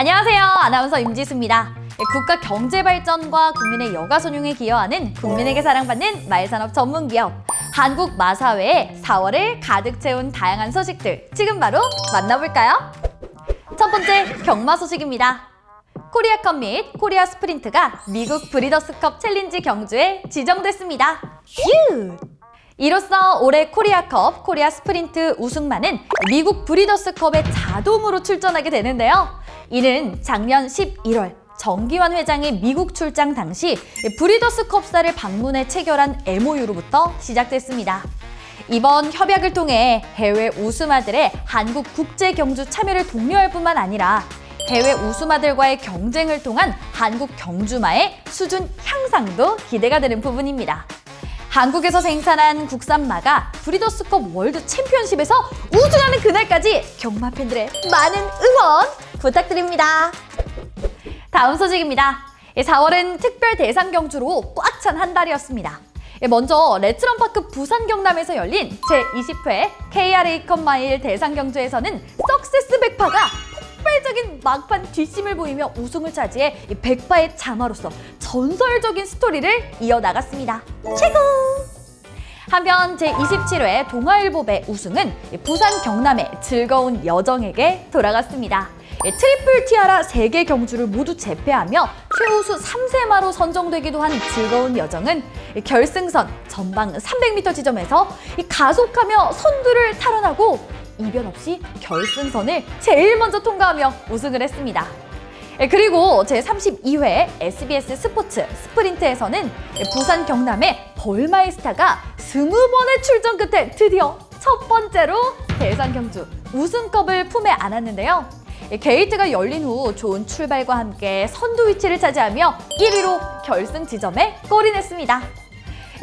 안녕하세요. 아나운서 임지수입니다. 네, 국가 경제 발전과 국민의 여가 선용에 기여하는 국민에게 사랑받는 말산업 전문 기업 한국 마사회의 4월을 가득 채운 다양한 소식들 지금 바로 만나볼까요? 첫 번째 경마 소식입니다. 코리아컵 및 코리아 스프린트가 미국 브리더스컵 챌린지 경주에 지정됐습니다. 휴! 이로써 올해 코리아컵, 코리아 스프린트 우승만은 미국 브리더스컵에 자동으로 출전하게 되는데요. 이는 작년 11월 정기환 회장의 미국 출장 당시 브리더스 컵사를 방문해 체결한 MOU로부터 시작됐습니다. 이번 협약을 통해 해외 우수마들의 한국 국제 경주 참여를 독려할 뿐만 아니라 해외 우수마들과의 경쟁을 통한 한국 경주마의 수준 향상도 기대가 되는 부분입니다. 한국에서 생산한 국산마가 브리더스컵 월드 챔피언십에서 우승하는 그날까지 경마 팬들의 많은 응원 부탁드립니다. 다음 소식입니다. 4월은 특별 대상 경주로 꽉 찬 한 달이었습니다. 먼저 레츠런파크 부산 경남에서 열린 제20회 KRA컵 마일 대상 경주에서는 석세스 백파가 폭발적인 막판 뒷심을 보이며 우승을 차지해 이 백파의 자마로서 전설적인 스토리를 이어나갔습니다. 최고! 한편 제27회 동아일보배 우승은 부산 경남의 즐거운 여정에게 돌아갔습니다. 예, 트리플 티아라 세개 경주를 모두 제패하며 최우수 3세마로 선정되기도 한 즐거운 여정은 결승선 전방 300m 지점에서 이 가속하며 선두를 탈환하고 이변 없이 결승선을 제일 먼저 통과하며 우승을 했습니다. 예, 그리고 제32회 SBS 스포츠 스프린트에서는 부산 경남의 벌마이스타가 스무 번의 출전 끝에 드디어 첫 번째로 대상 경주 우승컵을 품에 안았는데요. 예, 게이트가 열린 후 좋은 출발과 함께 선두 위치를 차지하며 1위로 결승 지점에 골인했습니다.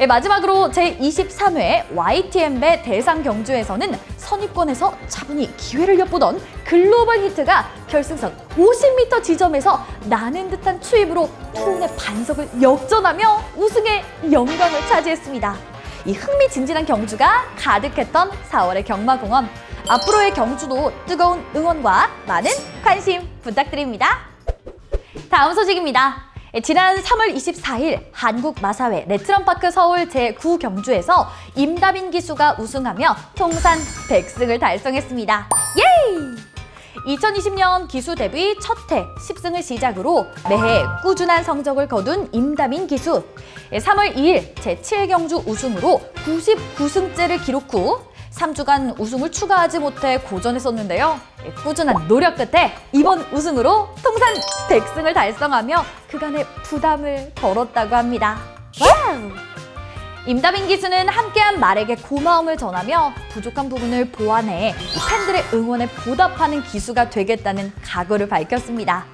예, 마지막으로 제23회 YTM배 대상 경주에서는 선입권에서 차분히 기회를 엿보던 글로벌 히트가 결승선 50m 지점에서 나는 듯한 추입으로 푸른의 반석을 역전하며 우승의 영광을 차지했습니다. 이 흥미진진한 경주가 가득했던 4월의 경마공원. 앞으로의 경주도 뜨거운 응원과 많은 관심 부탁드립니다. 다음 소식입니다. 예, 지난 3월 24일 한국 마사회 레트런파크 서울 제9경주에서 임다빈 기수가 우승하며 통산 100승을 달성했습니다. 예이! 2020년 기수 데뷔 첫해 10승을 시작으로 매해 꾸준한 성적을 거둔 임다빈 기수. 예, 3월 2일 제7경주 우승으로 99승째를 기록 후 3주간 우승을 추가하지 못해 고전했었는데요. 예, 꾸준한 노력 끝에 이번 우승으로 통산 100승을 달성하며 그간의 부담을 덜었다고 합니다. 와우! 임다빈 기수는 함께한 말에게 고마움을 전하며 부족한 부분을 보완해 이 팬들의 응원에 보답하는 기수가 되겠다는 각오를 밝혔습니다.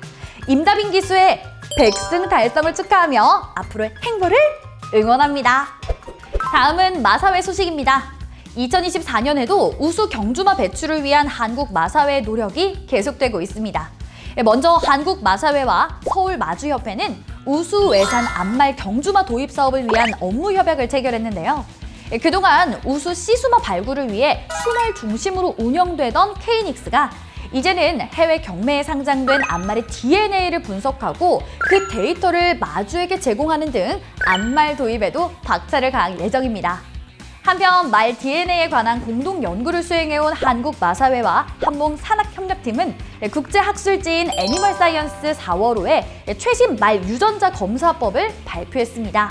임다빈 기수의 100승 달성을 축하하며 앞으로의 행보를 응원합니다. 다음은 마사회 소식입니다. 2024년에도 우수 경주마 배출을 위한 한국 마사회의 노력이 계속되고 있습니다. 먼저 한국 마사회와 서울 마주협회는 우수 외산 암말 경주마 도입 사업을 위한 업무 협약을 체결했는데요. 그동안 우수 시수마 발굴을 위해 순알 중심으로 운영되던 케이닉스가 이제는 해외 경매에 상장된 암말의 DNA를 분석하고 그 데이터를 마주에게 제공하는 등 암말 도입에도 박차를 가할 예정입니다. 한편 말 DNA에 관한 공동 연구를 수행해온 한국 마사회와 한몽 산학협력팀은 국제학술지인 애니멀 사이언스 4월호에 최신 말 유전자 검사법을 발표했습니다.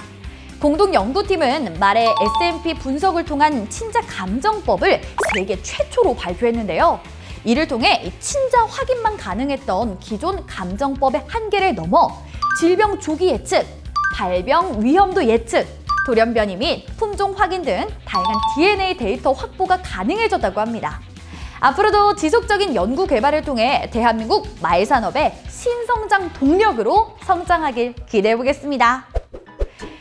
공동 연구팀은 말의 SMP 분석을 통한 친자 감정법을 세계 최초로 발표했는데요. 이를 통해 친자 확인만 가능했던 기존 감정법의 한계를 넘어 질병 조기 예측, 발병 위험도 예측, 돌연변이 및 품종 확인 등 다양한 DNA 데이터 확보가 가능해졌다고 합니다. 앞으로도 지속적인 연구 개발을 통해 대한민국 말산업의 신성장 동력으로 성장하길 기대해 보겠습니다.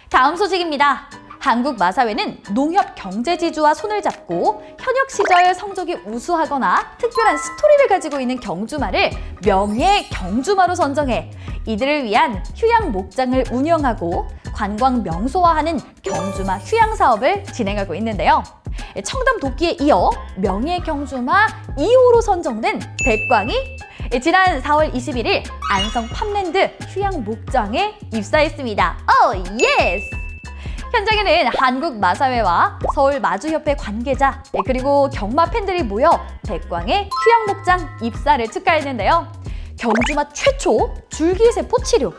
다음 소식입니다. 한국 마사회는 농협 경제지주와 손을 잡고 현역 시절 성적이 우수하거나 특별한 스토리를 가지고 있는 경주마를 명예 경주마로 선정해 이들을 위한 휴양 목장을 운영하고 관광 명소화하는 경주마 휴양 사업을 진행하고 있는데요. 청담 도끼에 이어 명예 경주마 2호로 선정된 백광이 예, 지난 4월 21일 안성 팜랜드 휴양 목장에 입사했습니다. 오 예스! 현장에는 한국 마사회와 서울 마주협회 관계자 예, 그리고 경마 팬들이 모여 백광의 휴양 목장 입사를 축하했는데요. 경주마 최초 줄기세포 치료,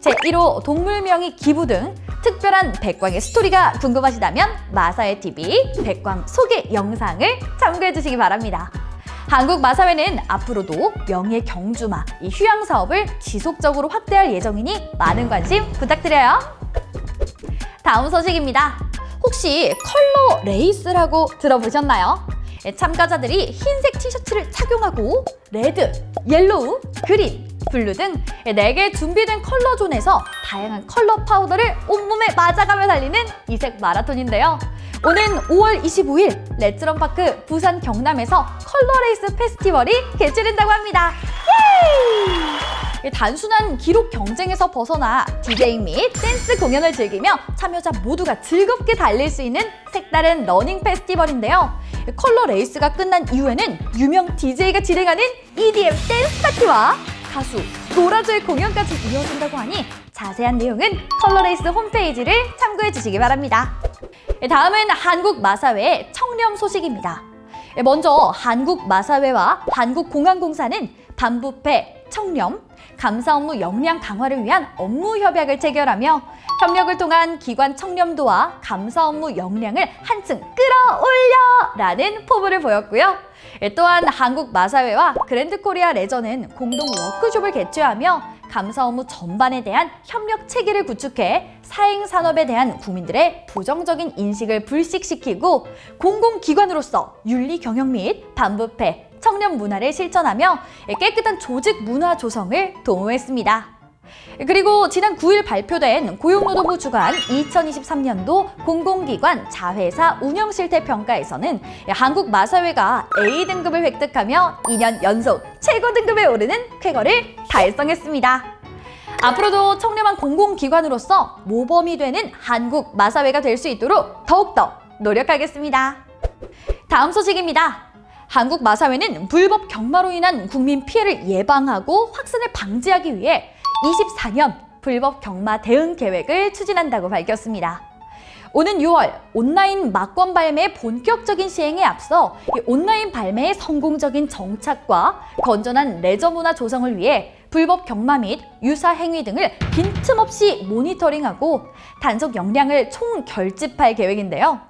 제1호 동물명의 기부 등 특별한 백광의 스토리가 궁금하시다면 마사회 TV 백광 소개 영상을 참고해 주시기 바랍니다. 한국 마사회는 앞으로도 명예 경주마 이 휴양 사업을 지속적으로 확대할 예정이니 많은 관심 부탁드려요. 다음 소식입니다. 혹시 컬러 레이스라고 들어보셨나요? 예, 참가자들이 흰색 티셔츠를 착용하고 레드, 옐로우, 그린, 블루 등 4개 준비된 컬러 존에서 다양한 컬러 파우더를 온몸에 맞아가며 달리는 이색 마라톤인데요. 오는 5월 25일 레츠런파크 부산 경남에서 컬러 레이스 페스티벌이 개최된다고 합니다. 예! 단순한 기록 경쟁에서 벗어나 디제잉 및 댄스 공연을 즐기며 참여자 모두가 즐겁게 달릴 수 있는 색다른 러닝 페스티벌인데요. 컬러 레이스가 끝난 이후에는 유명 DJ가 진행하는 EDM 댄스 파티와 가수 노라조의 공연까지 이어진다고 하니 자세한 내용은 컬러 레이스 홈페이지를 참고해 주시기 바랍니다. 다음은 한국 마사회의 청렴 소식입니다. 먼저 한국 마사회와 한국공항공사는 반부패, 청렴, 감사 업무 역량 강화를 위한 업무 협약을 체결하며 협력을 통한 기관 청렴도와 감사 업무 역량을 한층 끌어올려 라는 포부를 보였고요. 예, 또한 한국 마사회와 그랜드 코리아 레저는 공동 워크숍을 개최하며 감사 업무 전반에 대한 협력 체계를 구축해 사행 산업에 대한 국민들의 부정적인 인식을 불식시키고 공공기관으로서 윤리 경영 및 반부패, 청렴 문화를 실천하며 깨끗한 조직 문화 조성을 도모했습니다. 그리고 지난 9일 발표된 고용노동부 주관 2023년도 공공기관 자회사 운영 실태 평가에서는 한국 마사회가 A 등급을 획득하며 2년 연속 최고 등급에 오르는 쾌거를 달성했습니다. 앞으로도 청렴한 공공기관으로서 모범이 되는 한국 마사회가 될 수 있도록 더욱더 노력하겠습니다. 다음 소식입니다. 한국 마사회는 불법 경마로 인한 국민 피해를 예방하고 확산을 방지하기 위해 24년 불법 경마 대응 계획을 추진한다고 밝혔습니다. 오는 6월 온라인 막권 발매 본격적인 시행에 앞서 온라인 발매의 성공적인 정착과 건전한 레저 문화 조성을 위해 불법 경마 및 유사 행위 등을 빈틈없이 모니터링하고 단속 역량을 총 결집할 계획인데요.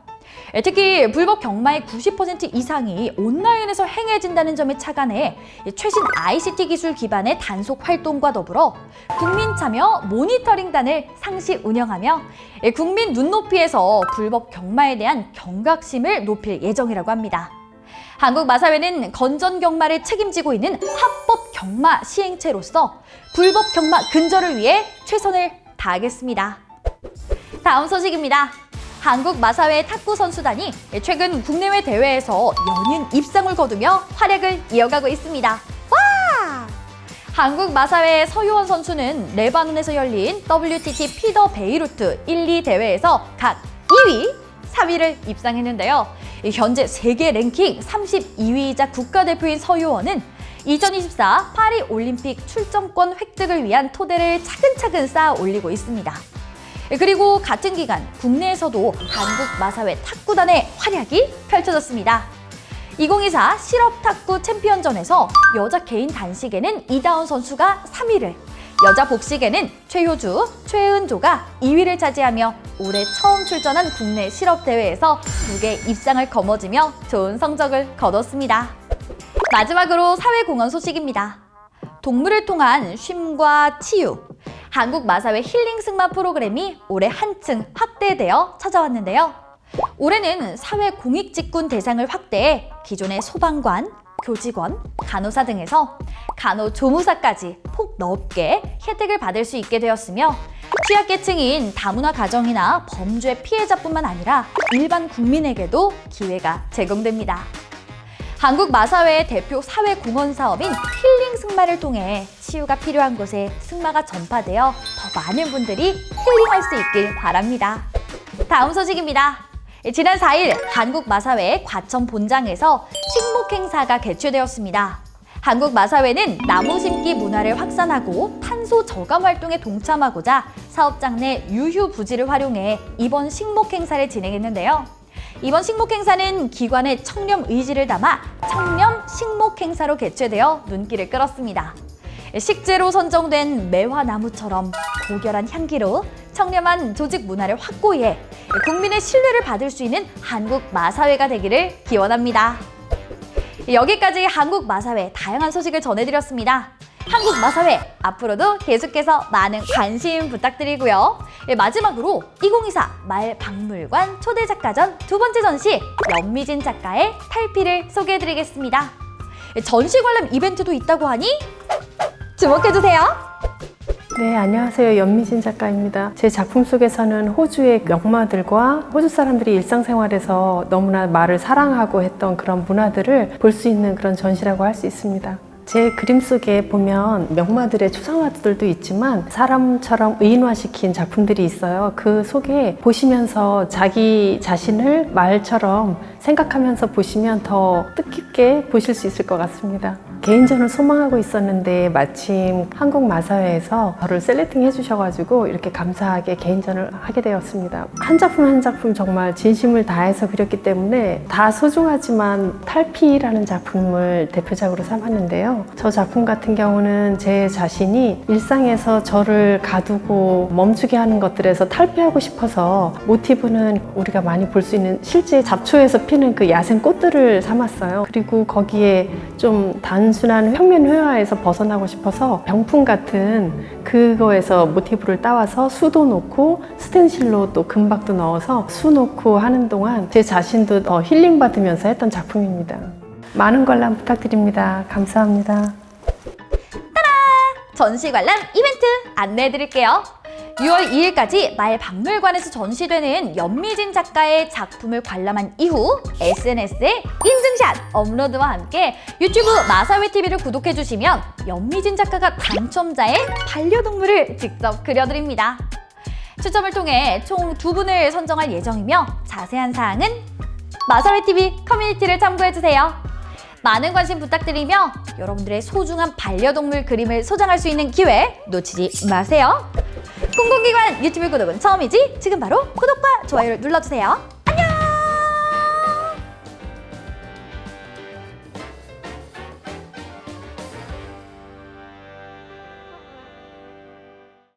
예, 특히 불법 경마의 90% 이상이 온라인에서 행해진다는 점에 착안해 최신 ICT 기술 기반의 단속 활동과 더불어 국민 참여 모니터링단을 상시 운영하며 예, 국민 눈높이에서 불법 경마에 대한 경각심을 높일 예정이라고 합니다. 한국 마사회는 건전 경마를 책임지고 있는 합법 경마 시행체로서 불법 경마 근절을 위해 최선을 다하겠습니다. 다음 소식입니다. 한국 마사회 탁구 선수단이 최근 국내외 대회에서 연인 입상을 거두며 활약을 이어가고 있습니다. 와! 한국 마사회 서유원 선수는 레바논에서 열린 WTT 피더 베이루트 1, 2 대회에서 각 2위, 3위를 입상했는데요. 현재 세계 랭킹 32위이자 국가대표인 서유원은 2024 파리 올림픽 출전권 획득을 위한 토대를 차근차근 쌓아 올리고 있습니다. 예, 그리고 같은 기간 국내에서도 한국 마사회 탁구단의 활약이 펼쳐졌습니다. 2024 실업 탁구 챔피언전에서 여자 개인 단식에는 이다운 선수가 3위를, 여자 복식에는 최효주, 최은조가 2위를 차지하며 올해 처음 출전한 국내 실업 대회에서 두 개 입상을 거머쥐며 좋은 성적을 거뒀습니다. 마지막으로 사회공헌 소식입니다. 동물을 통한 쉼과 치유, 한국 마사회 힐링 승마 프로그램이 올해 한층 확대되어 찾아왔는데요. 올해는 사회 공익 직군 대상을 확대해 기존의 소방관, 교직원, 간호사 등에서 간호조무사까지 폭 넓게 혜택을 받을 수 있게 되었으며 취약계층인 다문화 가정이나 범죄 피해자뿐만 아니라 일반 국민에게도 기회가 제공됩니다. 한국 마사회의 대표 사회 공헌 사업인 힐링 승마를 통해 치유가 필요한 곳에 승마가 전파되어 더 많은 분들이 힐링할 수 있길 바랍니다. 다음 소식입니다. 지난 4일 한국 마사회 과천 본장에서 식목 행사가 개최되었습니다. 한국 마사회는 나무 심기 문화를 확산하고 탄소 저감 활동에 동참하고자 사업장 내 유휴 부지를 활용해 이번 식목 행사를 진행했는데요. 이번 식목 행사는 기관의 청렴 의지를 담아 청렴 식목 행사로 개최되어 눈길을 끌었습니다. 식재로 선정된 매화나무처럼 고결한 향기로 청렴한 조직 문화를 확고히 해 국민의 신뢰를 받을 수 있는 한국 마사회가 되기를 기원합니다. 여기까지 한국 마사회 다양한 소식을 전해드렸습니다. 한국 마사회 앞으로도 계속해서 많은 관심 부탁드리고요. 예, 마지막으로 2024 말박물관 초대작가전 두 번째 전시 연미진 작가의 탈피를 소개해드리겠습니다. 예, 전시 관람 이벤트도 있다고 하니 주목해주세요. 네, 안녕하세요. 연미진 작가입니다. 제 작품 속에서는 호주의 명마들과 호주 사람들이 일상생활에서 너무나 말을 사랑하고 했던 그런 문화들을 볼 수 있는 그런 전시라고 할 수 있습니다. 제 그림 속에 보면 명마들의 추상화들도 있지만 사람처럼 의인화시킨 작품들이 있어요. 그 속에 보시면서 자기 자신을 말처럼 생각하면서 보시면 더 뜻깊게 보실 수 있을 것 같습니다. 개인전을 소망하고 있었는데 마침 한국 마사회에서 저를 셀렉팅 해주셔가지고 이렇게 감사하게 개인전을 하게 되었습니다. 한 작품 한 작품 정말 진심을 다해서 그렸기 때문에 다 소중하지만 탈피라는 작품을 대표작으로 삼았는데요. 저 작품 같은 경우는 제 자신이 일상에서 저를 가두고 멈추게 하는 것들에서 탈피하고 싶어서 모티브는 우리가 많이 볼 수 있는 실제 잡초에서 피는 그 야생 꽃들을 삼았어요. 그리고 거기에 좀 단순한 평면 회화에서 벗어나고 싶어서 병풍 같은 그거에서 모티브를 따와서 수도 놓고 스텐실로 또 금박도 넣어서 수 놓고 하는 동안 제 자신도 더 힐링 받으면서 했던 작품입니다. 많은 관람 부탁드립니다. 감사합니다. 전시 관람 이벤트 안내해 드릴게요. 6월 2일까지 말 박물관에서 전시되는 연미진 작가의 작품을 관람한 이후 SNS에 인증샷 업로드와 함께 유튜브 마사회 TV를 구독해 주시면 연미진 작가가 당첨자의 반려동물을 직접 그려드립니다. 추첨을 통해 총 두 분을 선정할 예정이며 자세한 사항은 마사회 TV 커뮤니티를 참고해 주세요. 많은 관심 부탁드리며 여러분들의 소중한 반려동물 그림을 소장할 수 있는 기회 놓치지 마세요. 공공기관 유튜브 구독은 처음이지? 지금 바로 구독과 좋아요를 눌러주세요.